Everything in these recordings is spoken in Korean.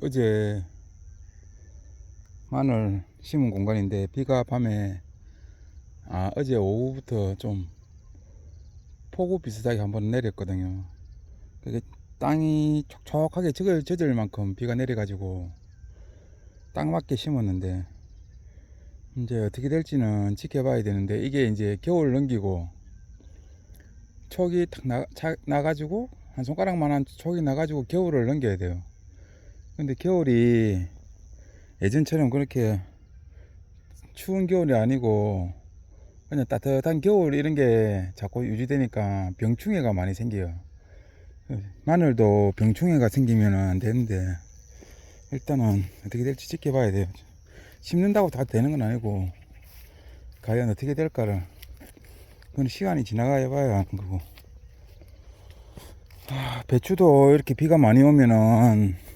어제 마늘 심은 공간인데 비가 밤에 아 어제 오후부터 좀 폭우 비슷하게 한번 내렸거든요. 그게 땅이 촉촉하게 젖을, 젖을 만큼 비가 내려 가지고 딱 맞게 심었는데 이제 어떻게 될지는 지켜봐야 되는데 이게 이제 겨울 넘기고 촉이 탁 나, 차, 나가지고 한 손가락만한 촉이 나가지고 겨울을 넘겨야 돼요. 근데 겨울이 예전처럼 그렇게 추운 겨울이 아니고 그냥 따뜻한 겨울 이런 게 자꾸 유지되니까 병충해가 많이 생겨요. 마늘도 병충해가 생기면 안 되는데 일단은 어떻게 될지 지켜봐야 돼요. 심는다고 다 되는 건 아니고 과연 어떻게 될까를 그건 시간이 지나가야 봐야 하는 거고 아, 배추도 이렇게 비가 많이 오면은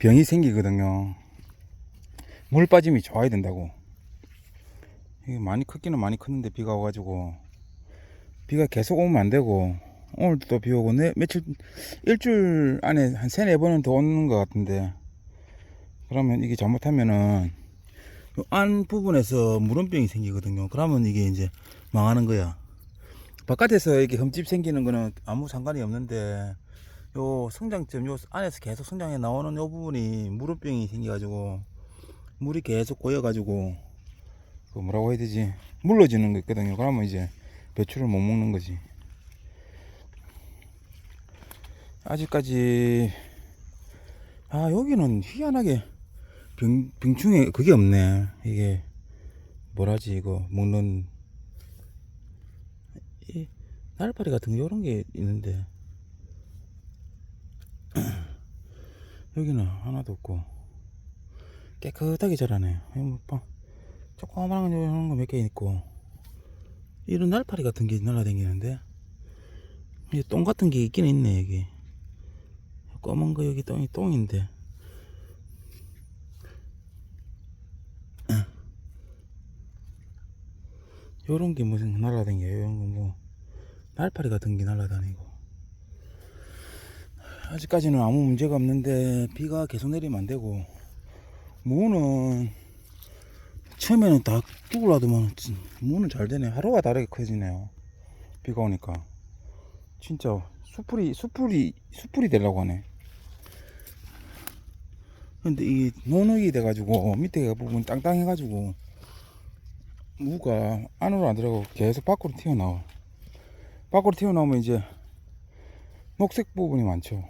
병이 생기거든요. 물 빠짐이 좋아야 된다고. 이게 많이 크기는 많이 컸는데 비가 와가지고 비가 계속 오면 안 되고 오늘도 또 비 오고 내, 며칠 일주일 안에 한 세네 번은 더 오는 것 같은데 그러면 이게 잘못하면은 요안 부분에서 물원병이 생기거든요. 그러면 이게 이제 망하는 거야. 바깥에서 이렇게 흠집 생기는 거는 아무 상관이 없는데 요 성장점 요 안에서 계속 성장해 나오는 요 부분이 물원병이 생겨가지고 물이 계속 고여가지고 그 뭐라고 해야 되지 물러지는 거 있거든요. 그러면 이제 배추를 못 먹는 거지. 아직까지 아 여기는 희한하게 병, 병충해 그게 없네 이게 뭐라지 이거 먹는 이 날파리 같은 거 이런 게 있는데 여기는 하나도 없고. 깨끗하게 자라네. 여기 뭐 봐. 조그마한 거 몇 개 있고. 이런 날파리 같은 게 날아다니는데. 이똥 같은 게 있긴 있네 여기. 검은 거 여기 똥이 똥인데. 요런 게 무슨 날아다녀요? 이런 거 뭐 날파리 같은 게 날아다니고 아직까지는 아무 문제가 없는데 비가 계속 내리면 안 되고 무는 처음에는 다 죽을라더만 무는 잘 되네. 하루가 다르게 커지네요. 비가 오니까. 진짜 수풀이 수풀이 수풀이 되려고 하네. 근데 이 노늑이 돼가지고 밑에 부분 땅땅해가지고 무가 안으로 안 들어가고 계속 밖으로 튀어나와. 밖으로 튀어나오면 이제 녹색 부분이 많죠